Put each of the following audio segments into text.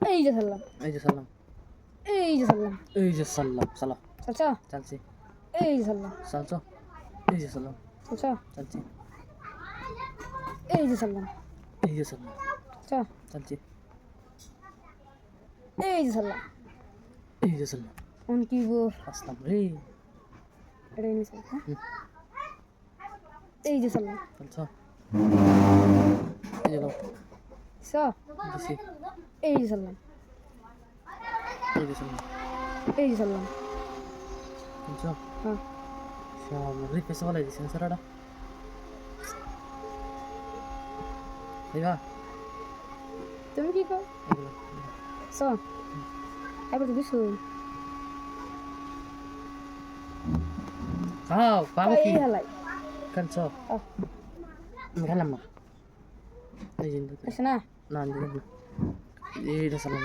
এই যে সাল্লাম এই যে সালাম এই যে সাল্লাম এই যে সাল্লাম সালাম চলছ চালছি এই যে সাল্লাম চালছ এই যে সালাম চলছ চালছি এই যে সাল্লাম এই যে সালাম চলছ চালছি এই যে সাল্লাম এই যে সালাম কোন কি গো আসলাম রে এটা হ্যাঁ এই যে সাল্লাম চালছ এই যে চ দিছি এই যে সাল্লাম এই যে সালাম এই যে চালছ হ্যাঁ। পেছে বলাই দিছেন স্যারটা এইবা তুমি কি কর? চ। এবার তো কিছু খাও পাবো কি? এই হালাই কাঞ্চ আহ, আমি খেলাম না। এই যে না? না আমি দিলাম না। এইটা সালাম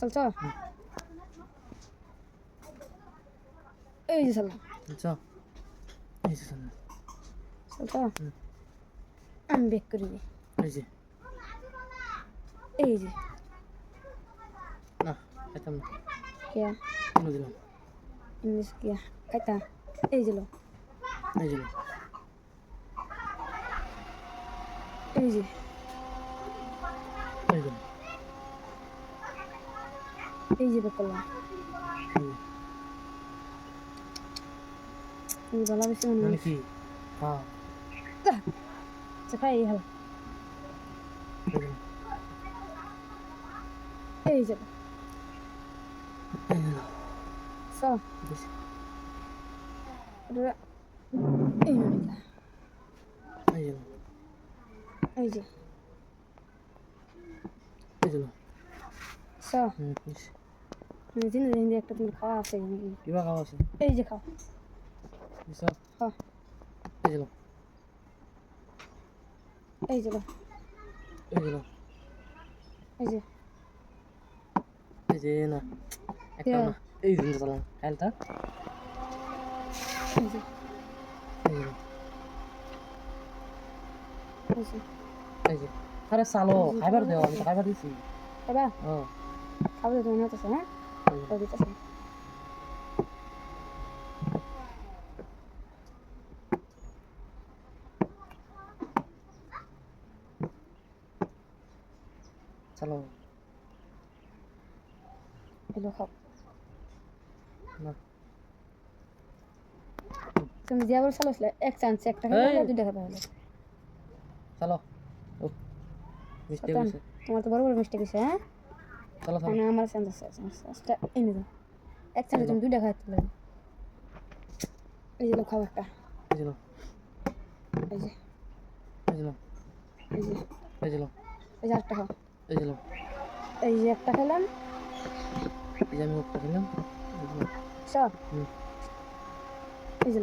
চলছ এই যে সাল্লাম কাঞ্চ এই যে সালাম চলছ। আমি বেক করি। এই যে। এই যে। না খাইতাম না। কে কোনো দিলাম। ইংলিশ কে খাইতা এই যে লো। এই যে এই যে এই যে এই যে করলাম এই ভালো বেশি মনে কি? হ্যাঁ। আচ্ছা খাই এই হালা। এই যে। যে এই এই এই যে। এই যে এই জিনিস হিন্দি একটা তোমার খাওয়া আছে কিবা খাওয়া আছে? এই যে খাও। হ্যাঁ এই যে এই যে এই যে এই যে। এই যে না। একটা না। এই যে সালাম খাইলটা এই যে এই যে এই যে আরে সালো খাইবার দেও আমি তো খাইবার দিছি। এবার? হ্যাঁ খাব তো তুমি হতেছে হ্যাঁ? চলো। এলো খাও। না। তুমি যে আবার চালো এক চান্স একটা। খাবে দুইটা খাবে হলো চলো। তোমার তো বড় বড় মিস্টেক হয়েছে হ্যাঁ? চলো চলো মানে আমার আছে চান্স চান্সটা এনে দাও এক চান্সে তুমি দুইটা খাইতে পারবে এই যে একটা এই যে এই যে এই যে এই যে এই যে এই যে আরেকটা খাও এই যে এই যে একটা খেলাম এই যে আমি মুখটা খেলাম সব এই যে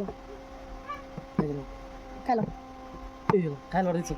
এই যে খেলো এই যে নাও। খাইল দিচ্ছ